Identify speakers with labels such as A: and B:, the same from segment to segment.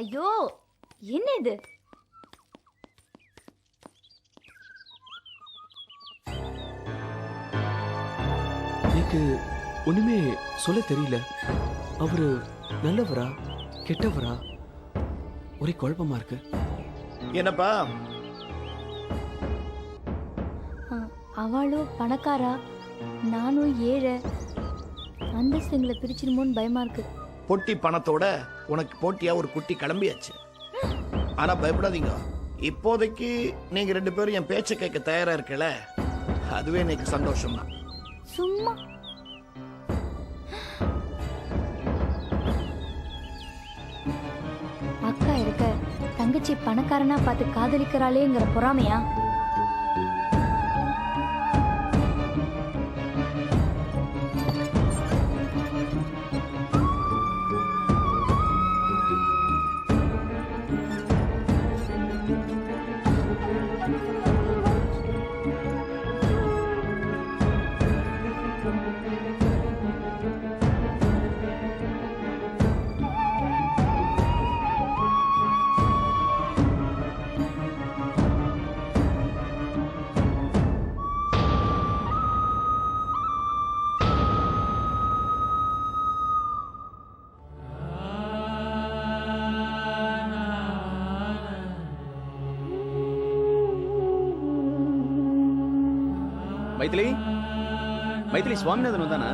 A: ஐயோ என்ன இது
B: எனக்கு ஒண்ணுமே சொல்ல தெரியல. அவரு நல்லவரா கெட்டவரா? ஒரே குழப்பமா இருக்கு.
C: என்னப்பா?
A: அவளும் பணக்காரா? நானும் ஏழை. அந்தஸ்து எங்களை பிரிச்சிருமோன்னு பயமா இருக்கு.
C: பொட்டி பணத்தோட உனக்கு போட்டியா ஒரு குட்டி கிளம்பியாச்சு. ஆனா பயப்படாதீங்க. இப்போதைக்கு நீங்க ரெண்டு பேரும் என் பேச்சை கேட்க தயாரா இருக்கல அதுவே எனக்கு சந்தோஷம் தான்
A: சும்மா. அக்கா இருக்க தங்கச்சி பணக்காரனா பார்த்து காதலிக்கிறாளேங்கிற பொறாமையா?
D: மைதிலி? மைதிலி சுவாமிநாதன் வந்தானா?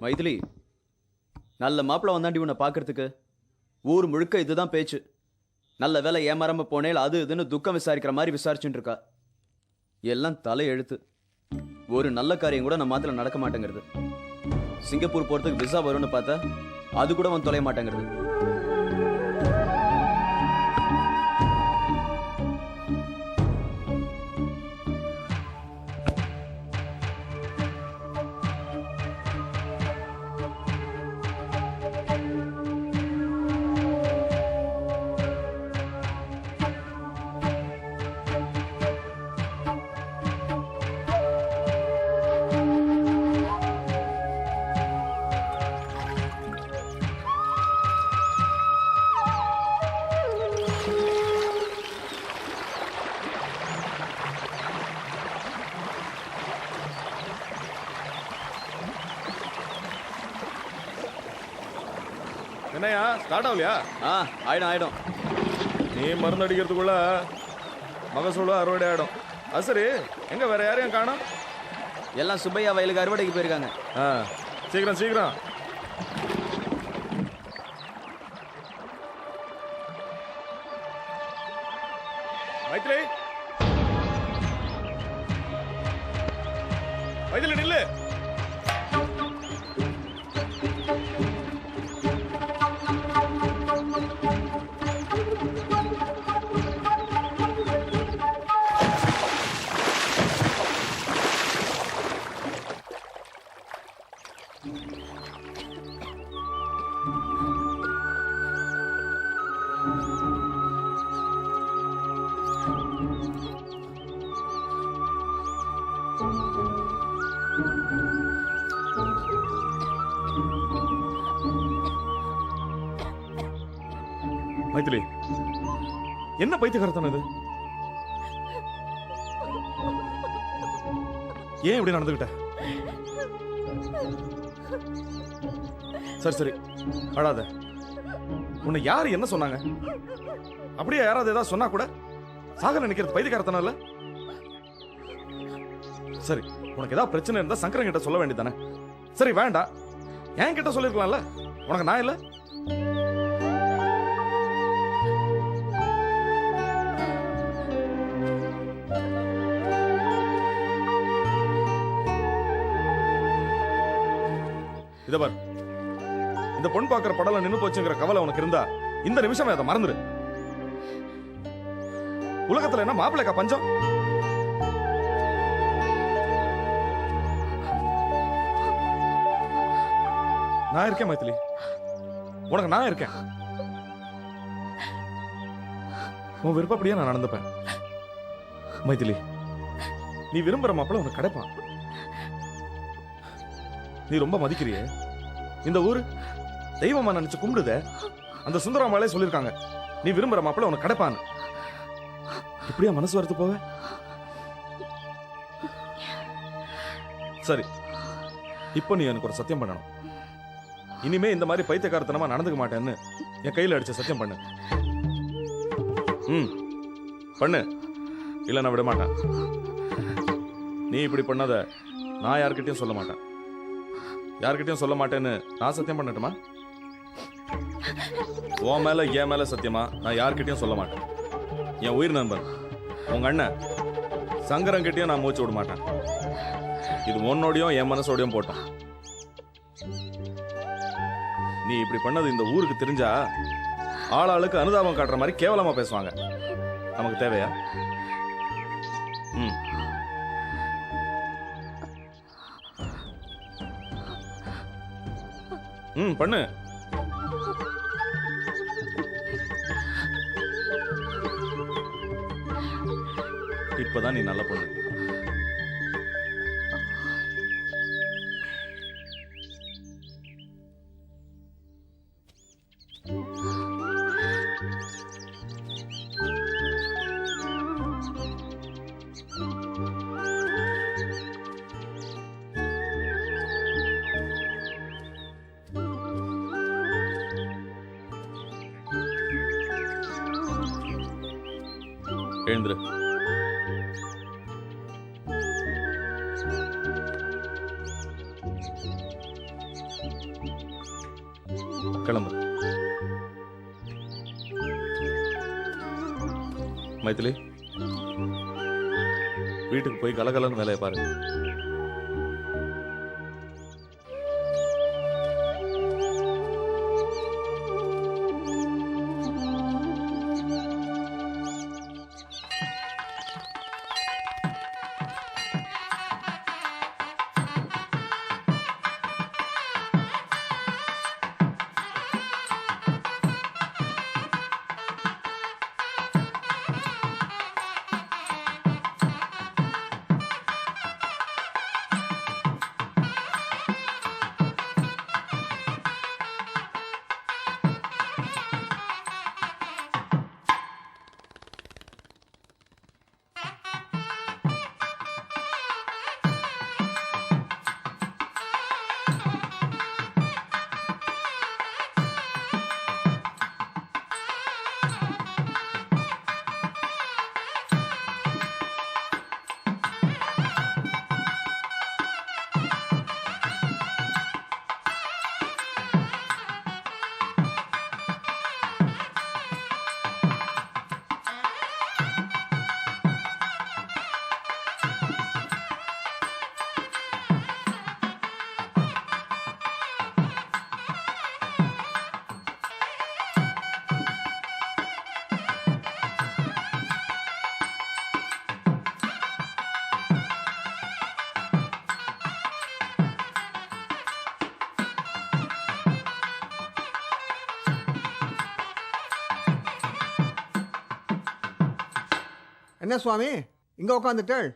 D: மைதிலி நல்ல மாப்பிள்ள வந்தாண்டி உன்னை பார்க்கறதுக்கு. ஊர் முழுக்க இதுதான் பேச்சு. நல்ல வேலை ஏமாறாம போனேல் அது இதுன்னு துக்கம் விசாரிக்கிற மாதிரி விசாரிச்சுட்டு இருக்கா. எல்லாம் தலை எழுத்து. ஒரு நல்ல காரியம் கூட நம்ம மாத்திர நடக்க மாட்டேங்கிறது. சிங்கப்பூர் போறதுக்கு விசா வரும்னு பார்த்தா அது கூட வந்து தொலைய மாட்டேங்கிறது.
E: என்னையா ஸ்டார்ட் ஆகலையா?
D: ஆ ஆயிடும் ஆயிடும்.
E: நீ மருந்து அடிக்கிறதுக்குள்ள மகசூல அறுவடை ஆயிடும். அது சரி எங்க வேற யாரையும் காணோம்?
D: எல்லாம் சுப்பையா வயலுக்கு அறுவடைக்கு போயிருக்காங்க.
E: ஆ சீக்கிரம் சீக்கிரம். மைத்ரி! மைத்திலி என்ன பைத்தியகாரத்தனம் இது? ஏன் இப்படி நடந்துகிட்ட? சரி சரி அழாத. உன்னை யாரு என்ன சொன்னாங்க? அப்படியே யாராவது ஏதாவது சொன்னா கூட சாகர நினைக்கிறது பைத்தியகாரத்தனம் இல்ல? சரி உனக்கு ஏதாவது பிரச்சனை இருந்தா சங்கரன் கிட்ட சொல்ல வேண்டியதானே சரி வேண்டாம். என் கிட்ட சொல்லிருக்கலாம்ல உனக்கு நான் இல்லை? இதை பார். இந்த பொண் பாக்குற படம் நின்னு போச்சுங்கிற கவலை உனக்கு இருந்தா இந்த நிமிஷம் அதை மறந்துடு உலகத்துல என்ன மாப்பிள்ளைக்கா பஞ்சம்? நான் இருக்கேன் மைத்திலி. உனக்கு நான் இருக்கேன். உன் விருப்பப்படியே நான் நடந்துப்பேன். மைத்திலி நீ விரும்புற மாப்பிள்ள உனக்கு கிடைப்பான். நீ ரொம்ப மதிக்கிறியே. இந்த ஊர் தெய்வமா நினைச்சு கும்பிடுத. அந்த சுந்தரமாலே சொல்லியிருக்காங்க. நீ விரும்புற மாப்பிள்ள உனக்கு கிடைப்பான்னு. இப்படியா மனசு வரத்து போவ? சரி. இப்போ நீ எனக்கு ஒரு சத்தியம் பண்ணணும். இனிமே இந்த மாதிரி பைத்தியக்காரத்தனமா நடந்துக்க மாட்டேன்னு என் கையில் அடிச்ச சத்தியம் பண்ணு. ம். பண்ணு. இல்லை நான் விட மாட்டேன். நீ இப்படி பண்ணாத நான் யார்கிட்டையும் சொல்ல மாட்டேன். யார்கிட்டயும் சொல்ல மாட்டேன்னு நான் சத்தியம் பண்ணட்டுமா? உன் மேல என் மேல சத்தியமா? நான் யார்கிட்டயும் சொல்ல மாட்டேன். என் உயிர் நண்பன் உங்க அண்ணன் சங்கரங்கிட்டயும் நான் மூச்சு விட மாட்டேன். இது உன்னோடையும் என் மனசோடையும் போட்டோம். நீ இப்படி பண்ணது இந்த ஊருக்கு தெரிஞ்சா ஆளாளுக்கு அனுதாபம் காட்டுற மாதிரி கேவலமா பேசுவாங்க. நமக்கு தேவையா? ம். ம் பண்ணு. இப்போதான் நீ நல்ல பொண்ணு. எழுந்துரு. கிளம்பு. மைத்திலி வீட்டுக்கு போய் கலகலன்னு வேலையை பாருங்க
F: என்ன சுவாமி? இங்க உட்காந்துட்டேள்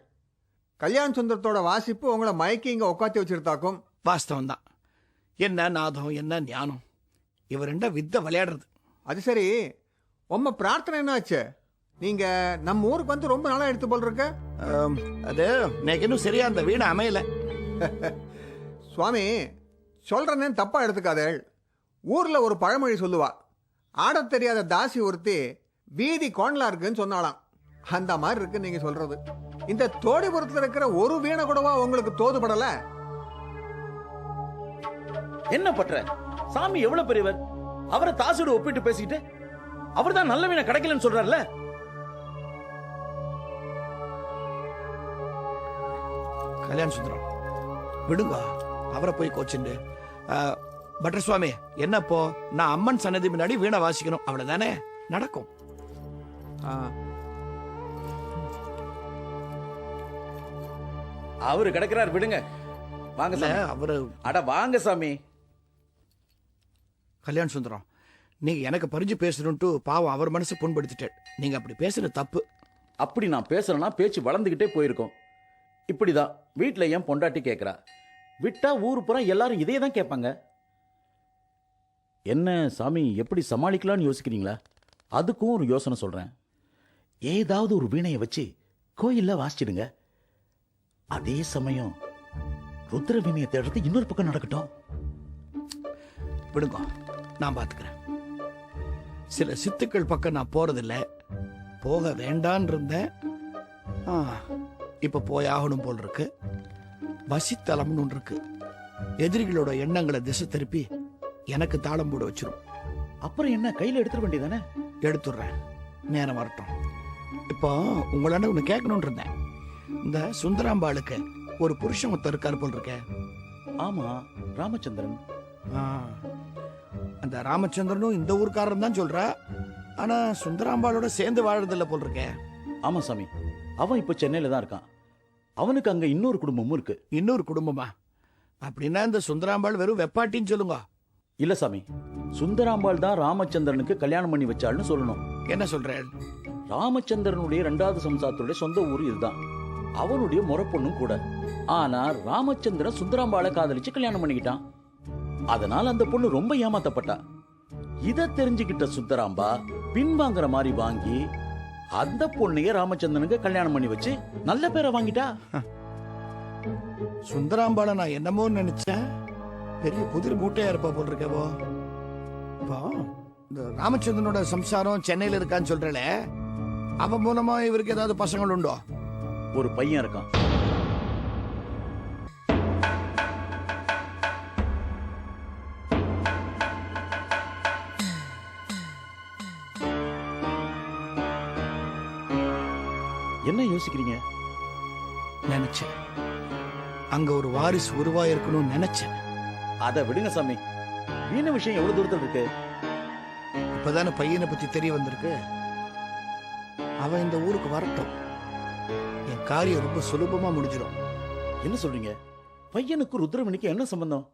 F: கல்யாண சுந்தரத்தோட வாசிப்பு உங்களை மயக்கி இங்க உட்காத்தி வச்சிருத்தாக்கும்
C: வாஸ்தவம் தான் என்ன நாதம் என்ன ஞானம்? இவ ரெண்டா வித்த விளையாடுறது.
F: அது சரி. உம்ம பிரார்த்தனை என்னாச்சு? நீங்க நம்ம ஊருக்கு வந்து ரொம்ப நாளா எடுத்து போல் இருக்க.
C: அது எனக்கு இன்னும் சரியா அந்த வீணை அமையல.
F: சுவாமி சொல்றேன்னு தப்பா எடுத்துக்காதேள். ஊர்ல ஒரு பழமொழி சொல்லுவா. ஆடத் தெரியாத தாசி ஒருத்தி வீதி கோணலா இருக்குன்னு சொன்னாலாம் அந்த மாதிரி இருக்கு நீங்க சொல்றது. இந்த தோடிபுரத்துல இருக்கிற ஒரு வீணை கூடவா உங்களுக்கு தோதுபடல
G: என்ன பண்ற? சாமி எவ்வளவு பெரியவர்? அவரை தாசோடு ஒப்பிட்டு பேசிக்கிட்டு அவர் தான் நல்ல வீணை கிடைக்கலன்னு சொல்றாருல?
C: கல்யாண சுந்தரம் விடுங்க. அவரை போய் கோச்சுண்டு. பட்டர் சுவாமி என்னப்போ நான் அம்மன் சன்னதி முன்னாடி வீணை வாசிக்கணும். அவ்வளவுதானே? நடக்கும்.
F: ஆ,
G: அவரு கிடைக்கிறார் விடுங்க. வாங்க
C: இல்ல
G: சாமி.
C: அவரு
G: அட வாங்க சாமி.
C: கல்யாண சுந்தரம் நீங்க எனக்கு பறிஞ்சு பேசணும்ட்டு பாவம் அவர் மனசு புண்படுத்திட்டார் நீங்க அப்படி பேசுறது தப்பு.
G: அப்படி நான் பேசுறேன்னா பேச்சு வளர்ந்துகிட்டே போயிருக்கோம். இப்படிதான் வீட்ல ஏன் பொண்டாட்டி கேக்குறா. விட்டா ஊர் புறம் எல்லாரும் இதே தான் கேட்பாங்க. என்ன சாமி எப்படி சமாளிக்கலாம்னு யோசிக்கிறீங்களா? அதுக்கும் ஒரு யோசனை சொல்றேன். ஏதாவது ஒரு வீணையை வச்சு கோயில்ல வாசிச்சிடுங்க. அதே சமயம் ருத்ர வீணையை தேடுறது இன்னொரு பக்கம் நடக்கட்டும்.
C: விடுங்க நான் பார்த்துக்கிறேன் சில சித்துக்கள் பக்கம் நான் போறதில்ல. போக வேண்டான் இருந்தேன். ஆ, இப்போ போய் ஆகணும் போல் இருக்கு. வசித்தலம்னு ஒன்று இருக்கு. எதிரிகளோட எண்ணங்களை திசை திருப்பி எனக்கு தாளம் போட வச்சிரும்.
G: அப்புறம் என்ன கையில் எடுத்துட வேண்டியதானே
C: எடுத்துடுறேன். நேரம் வரட்டும். இப்போ உங்களாண்ட ஒன்று கேட்கணும்னு இருந்தேன். இந்த சுந்தராம்பாளுக்கு ஒரு புருஷன் ஒருத்தர் இருக்கார் போல் இருக்கேன்
G: ஆமா ராமச்சந்திரன்.
C: அந்த ராமச்சந்திரனும் இந்த ஊர்க்காரன் தான் சொல்றா. ஆனா சுந்தராம்பாளோட சேர்ந்து வாழறதில்ல போல் இருக்கே
G: ஆமா சாமி அவன் இப்ப சென்னையில தான் இருக்கான். அவனுக்கு அங்க இன்னொரு குடும்பமும் இருக்கு.
C: இன்னொரு குடும்பமா? அப்படின்னா இந்த சுந்தராம்பாள் வெறும் வெப்பாட்டின்னு சொல்லுங்க.
G: இல்ல சாமி சுந்தராம்பாள் தான் ராமச்சந்திரனுக்கு கல்யாணம் பண்ணி வச்சாள்னு சொல்லணும்.
C: என்ன சொல்றேன்
G: ராமச்சந்திரனுடைய ரெண்டாவது சம்சாரத்துடைய சொந்த ஊர் இதுதான். அவனுடைய முறப்பொண்ணும் கூட. ஆனா ராமச்சந்திரன் சுந்தராம்பாளை காதலிச்சு கல்யாணம் பண்ணிக்கிட்டான். அதனால அந்த பொண்ணு ரொம்ப ஏமாத்தப்பட்டா. இத தெரிஞ்சுக்கிட்ட சுந்தராம்பா பின்வாங்குற மாதிரி வாங்கி அந்த பொண்ணைய ராமச்சந்திரனுக்கு கல்யாணம் பண்ணி வச்சு நல்ல பேரை வாங்கிட்டா.
C: சுந்தராம்பாளை நான் என்னமோ நினைச்சேன். பெரிய புதிர் மூட்டையா இருப்பா போல் இருக்கவோ இப்போ இந்த ராமச்சந்திரனோட சம்சாரம் சென்னையில இருக்கான்னு சொல்றல அவன் மூலமா இவருக்கு ஏதாவது பசங்கள் உண்டோ?
G: ஒரு பையன் இருக்கான். என்ன யோசிக்கிறீங்க?
C: நினைச்சேன். அங்க ஒரு வாரிசு உருவாயிருக்கணும்னு நினைச்சேன்.
G: அதை விடுங்க சாமி. வீண விஷயம் எவ்வளவு தூரத்தில் இருக்கு?
C: இப்பதானே பையனை பத்தி தெரிய வந்திருக்கு. அவன் இந்த ஊருக்கு வரட்டும். காரியம் ரொம்ப சுலபமா முடிஞ்சிடும்
G: என்ன சொல்றீங்க? பையனுக்கு ருத்ரமணிக்கு என்ன சம்பந்தம்?